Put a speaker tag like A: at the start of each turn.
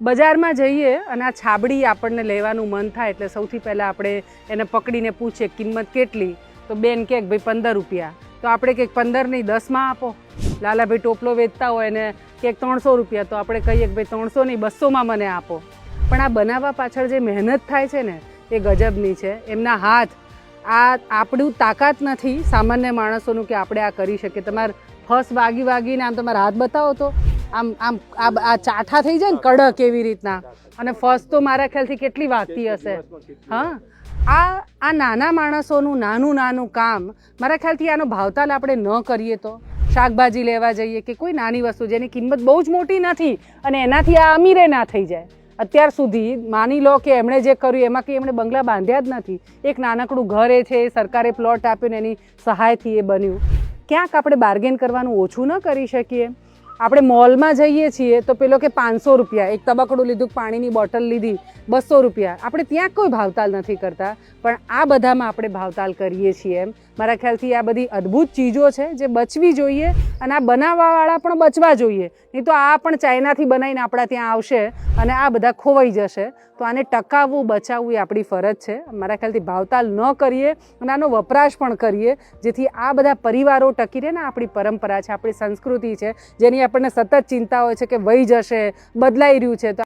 A: બજારમાં જઈએ અને આ છાબડી આપણને લેવાનું મન થાય એટલે સૌથી પહેલાં આપણે એને પકડીને પૂછીએ કિંમત કેટલી? તો બેન કે ભાઈ પંદર રૂપિયા. તો આપણે કંઈક પંદર નહીં, દસમાં આપો. લાલાભાઈ ટોપલો વેચતા હોય ને કંઈક ત્રણસો રૂપિયા. તો આપણે કહીએ કે ભાઈ ત્રણસો નહીં બસોમાં મને આપો. પણ આ બનાવવા પાછળ જે મહેનત થાય છે ને, એ ગજબની છે. એમના હાથ, આ આપણું તાકાત નથી સામાન્ય માણસોનું કે આપણે આ કરી શકીએ. તમારે ફસ વાગી વાગીને આમ તમારા હાથ બતાવો તો. આમ આમ આ આ ચાઠા થઈ જાય ને કડક એવી રીતના. અને ફર્સ્ટ તો મારા ખ્યાલથી કેટલી વાગતી હશે. હા. આ આ નાના માણસોનું નાનું નાનું કામ મારા ખ્યાલથી આનો ભાવતાલ આપણે ન કરીએ તો. શાકભાજી લેવા જઈએ કે કોઈ નાની વસ્તુ જેની કિંમત બહુ જ મોટી નથી અને એનાથી આ અમીરે ના થઈ જાય. અત્યાર સુધી માની લો કે એમણે જે કર્યું એમાં કંઈ એમણે બંગલા બાંધ્યા જ નથી. એક નાનકડું ઘર એ છે સરકારે પ્લોટ આપ્યો ને એની સહાયથી એ બન્યું. ક્યાંક આપણે બાર્ગેન કરવાનું ઓછું ન કરી શકીએ? આપણે મોલમાં જઈએ છીએ તો પેલો કે પાંચસો રૂપિયા, એક તબકડું લીધું, પાણીની બોટલ લીધી, બસો રૂપિયા. આપણે ત્યાં કોઈ ભાવતાલ નથી કરતા, પણ આ બધામાં આપણે ભાવતાલ કરીએ છીએ એમ. મારા ખ્યાલથી આ બધી અદ્ભુત ચીજો છે જે બચવી જોઈએ અને આ બનાવવાવાળા પણ બચવા જોઈએ. નહીં તો આ પણ ચાઇનાથી બનાવીને આપણા ત્યાં આવશે અને આ બધા ખોવાઈ જશે. તો આને ટકાવવું, બચાવવું એ આપણી ફરજ છે. મારા ખ્યાલથી ભાવતાલ ન કરીએ અને આનો વપરાશ પણ કરીએ, જેથી આ બધા પરિવારો ટકી રહે ને આપણી પરંપરા છે, આપણી સંસ્કૃતિ છે, જેની આપણને સતત ચિંતા હોય છે કે વહી જશે બદલાઈ રહ્યું છે તો